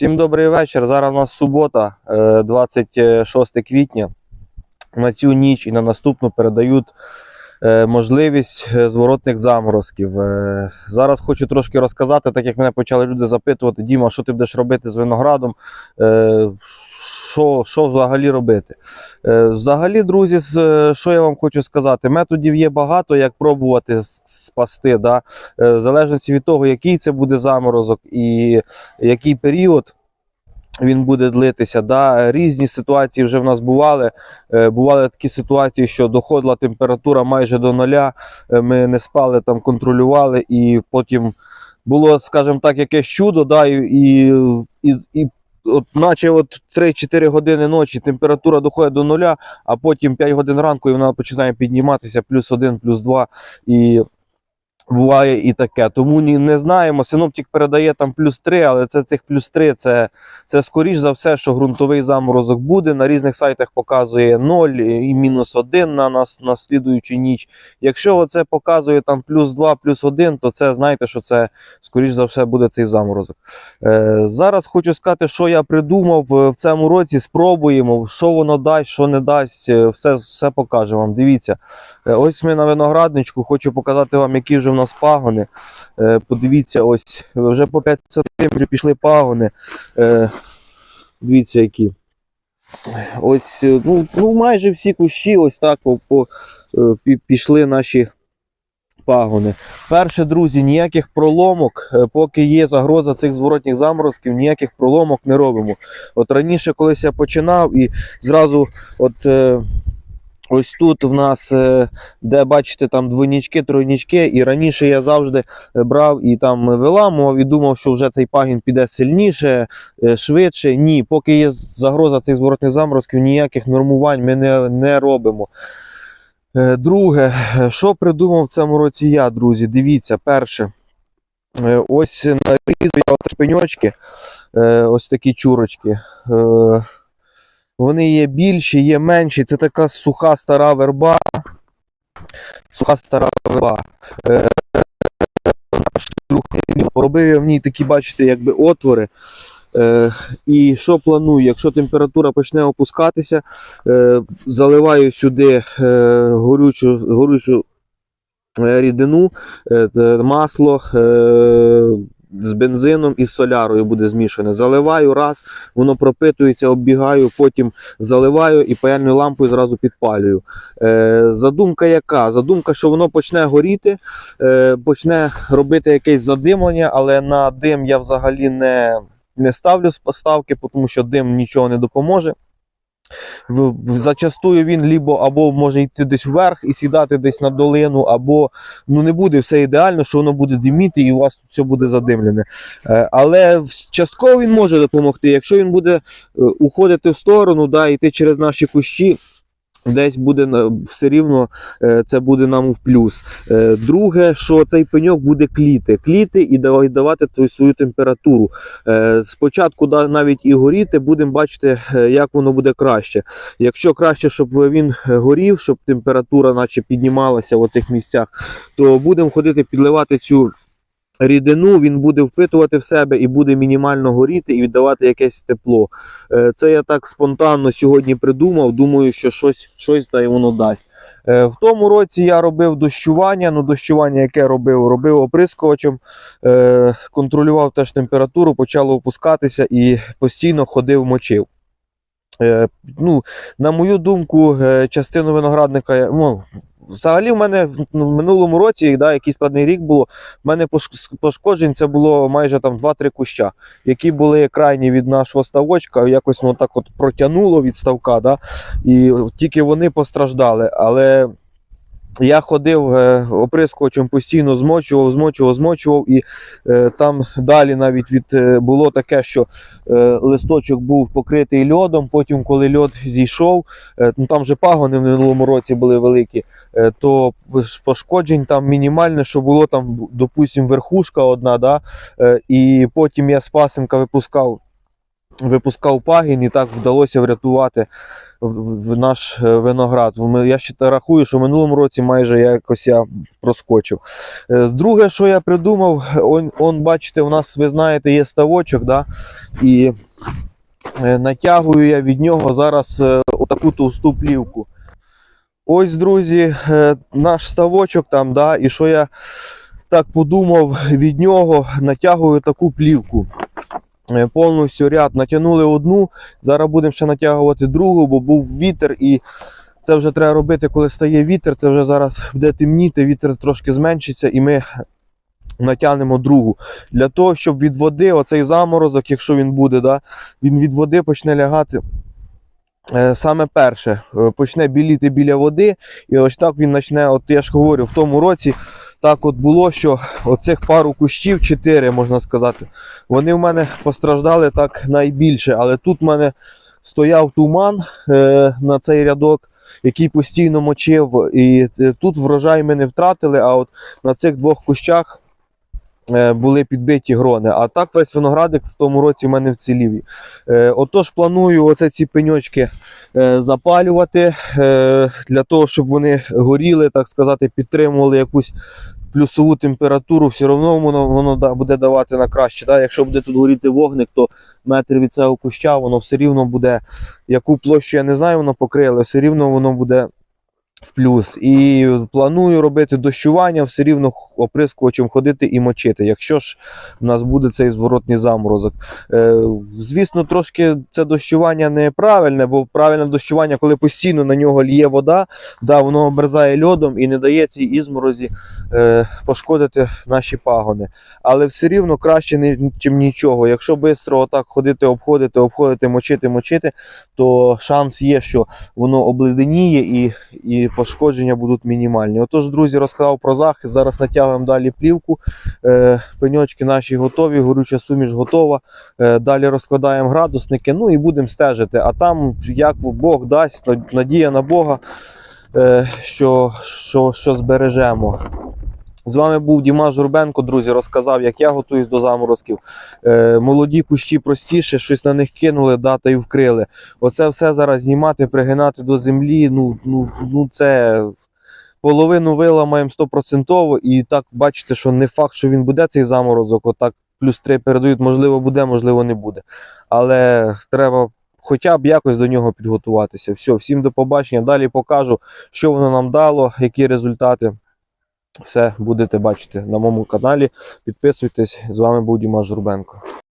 Всім добрий вечір. Зараз у нас субота, е, 26 квітня. На цю ніч і на наступну передають е, можливість е, зворотних заморозків. Е, Зараз хочу трошки розказати, так як мене почали люди запитувати, Діма, що ти будеш робити з виноградом? Е, Що, що взагалі робити? Е, Взагалі, друзі, е, що я вам хочу сказати? Методів є багато, як пробувати спасти. Да? Е, В залежності від того, який це буде заморозок і який період він буде длитися. Да? Різні ситуації вже в нас бували. Е, Бували такі ситуації, що доходила температура майже до нуля. е, Ми не спали, там контролювали, і потім було, скажімо так, якесь чудо, да, і, і, і, от, наче от 3-4 години ночі температура доходить до нуля, а потім 5 годин ранку і вона починає підніматися плюс 1, плюс 2. І буває і таке. Тому не знаємо. Синоптик передає там плюс 3, але це цих плюс 3 це, це скоріш за все, що ґрунтовий заморозок буде. На різних сайтах показує 0 і мінус 1 на нас на слідуючу ніч. Якщо оце показує там плюс 2, плюс 1, то це знаєте, що це скоріш за все буде цей заморозок. Е, зараз хочу сказати, що я придумав е, в цьому році. Спробуємо, що воно дасть, що не дасть. е, Все, все покаже вам. Дивіться. Е, Ось ми на виноградничку. Хочу показати вам, які вже в нас пагони. Е, Подивіться, ось вже по 5 см пішли пагони. Е, Дивіться, які. Ось, е, ну, ну майже всі кущі, ось так по, по, пі- пішли наші пагони. Перше, друзі, ніяких проломок, поки є загроза цих зворотніх заморозків, ніяких проломок не робимо. От раніше, колись я починав і зразу, от. Ось тут в нас, е, де бачите, там двойнички, тройнички, і раніше я завжди е, брав і там виламував і думав, що вже цей пагін піде сильніше, е, швидше. Ні, поки є загроза цих зворотних заморозків, ніяких нормувань ми не, не робимо. Друге, що придумав в цьому році я, друзі? Дивіться, перше. Ось нарізав я от пеньочки, ось такі чурочки. Вони є більші, є менші. Це така суха стара верба. Суха стара верба. Е, Наш друг в ній такі, бачите, якби отвори. Е, і що планую? Якщо температура почне опускатися, е, заливаю сюди е, горючу, горючу е, рідину, е, масло е, з бензином і з солярою буде змішане. Заливаю раз, воно пропитується, оббігаю, потім заливаю і паяльною лампою зразу підпалюю. Е, задумка яка? Задумка, що воно почне горіти, е, почне робити якесь задимлення, але на дим я взагалі не, не ставлю сп- ставки, тому що дим нічого не допоможе. Зачастую він лібо або може йти десь вверх і сідати десь на долину, або ну не буде все ідеально, що воно буде диміти і у вас все буде задимлене. Е, Але частково він може допомогти. Якщо він буде е, уходити в сторону, да, йти через наші кущі. Десь буде все рівно е, це буде нам в плюс. Е, Друге, що цей пеньок буде кліти, кліти і давати свою температуру. Е, Спочатку навіть і горіти, будемо бачити, як воно буде краще. Якщо краще, щоб він горів, щоб температура наче піднімалася в оцих місцях, то будемо ходити підливати цю рідину, він буде впитувати в себе і буде мінімально горіти і віддавати якесь тепло. Е, Це я так спонтанно сьогодні придумав. Думаю, що щось, щось та й воно дасть. Е, В тому році я робив дощування. Ну, дощування, яке робив, робив оприскувачем, е, контролював теж температуру, почало опускатися і постійно ходив мочив. Ну, на мою думку, частину виноградника, ну, взагалі в мене в ну, минулому році, да, який складний рік було, в мене пош- пошкоджень це було майже там 2-3 куща, які були крайні від нашого ставочка, якось воно так от протягнуло від ставка, да, і тільки вони постраждали. Але я ходив е, оприскувачем постійно змочував, змочував, змочував, і е, там далі навіть від е, було таке, що е, листочок був покритий льодом. Потім, коли льод зійшов, е, ну там же пагони в минулому році були великі, е, то пошкоджень там мінімальне, що було там, допустимо, верхушка одна, да, е, і потім я з пасинка випускав випускав пагін, і так вдалося врятувати наш е, виноград. Я ще рахую, що в минулому році майже якось я проскочив. Е, Друге, що я придумав, он, он бачите, у нас, ви знаєте, є ставочок, да? і е, натягую я від нього зараз отаку товсту плівку. Ось, друзі, наш ставочок там, да, і що я так подумав, від нього натягую таку плівку. Е, Повністю ряд натягнули одну, зараз будемо ще натягувати другу, бо був вітер, і це вже треба робити, коли стає вітер. Це вже зараз буде темніти, вітер трошки зменшиться, і ми натягнемо другу. Для того, щоб від води, оцей заморозок, якщо він буде, да, він від води почне лягати. е, Саме перше е, почне біліти біля води, і ось так він почне. От я ж говорю, в тому році так от було, що оцих пару кущів, чотири можна сказати, вони в мене постраждали так найбільше. Але тут в мене стояв туман е, на цей рядок, який постійно мочив. І е, тут врожай ми не втратили, а от на цих двох кущах були підбиті грони. А так весь виноградик в тому році в мене вцілів. Е, отож, планую оце ці пеньочки е, запалювати е, для того, щоб вони горіли, так сказати, підтримували якусь плюсову температуру, все одно воно, воно буде давати на краще. Да? Якщо буде тут горіти вогник, то метр від цього куща, воно все рівно буде, яку площу я не знаю, воно покрило, все рівно воно буде в плюс. І планую робити дощування, все рівно оприскувачем ходити і мочити, якщо ж в нас буде цей зворотний заморозок. Е, звісно, трошки це дощування неправильне, бо правильне дощування, коли постійно на нього ліє вода, да, воно оберзає льодом і не дає цій ізморозі е, пошкодити наші пагони. Але все рівно краще, ні- чим нічого. Якщо швидко отак ходити, обходити, обходити, мочити, мочити, то шанс є, що воно обледеніє і, і пошкодження будуть мінімальні. Отож, друзі, розказав про захист. Зараз натягуємо далі плівку. Е, пеньочки наші готові, горюча суміш готова. Е, далі розкладаємо градусники, ну і будемо стежити. А там, як Бог дасть, надія на Бога, е, що, що, що збережемо. З вами був Діма Журбенко, друзі, розказав, як я готуюсь до заморозків. Е, молоді кущі простіше, щось на них кинули, да, та й вкрили. Оце все зараз знімати, пригинати до землі. Ну, ну, ну це половину виламаємо стопроцентово. І так бачите, що не факт, що він буде цей заморозок. Отак плюс 3 передають, можливо, буде, можливо, не буде. Але треба хоча б якось до нього підготуватися. Все, всім до побачення. Далі покажу, що воно нам дало, які результати. Все будете бачити на моєму каналі. Підписуйтесь. З вами був Діма Журбенко.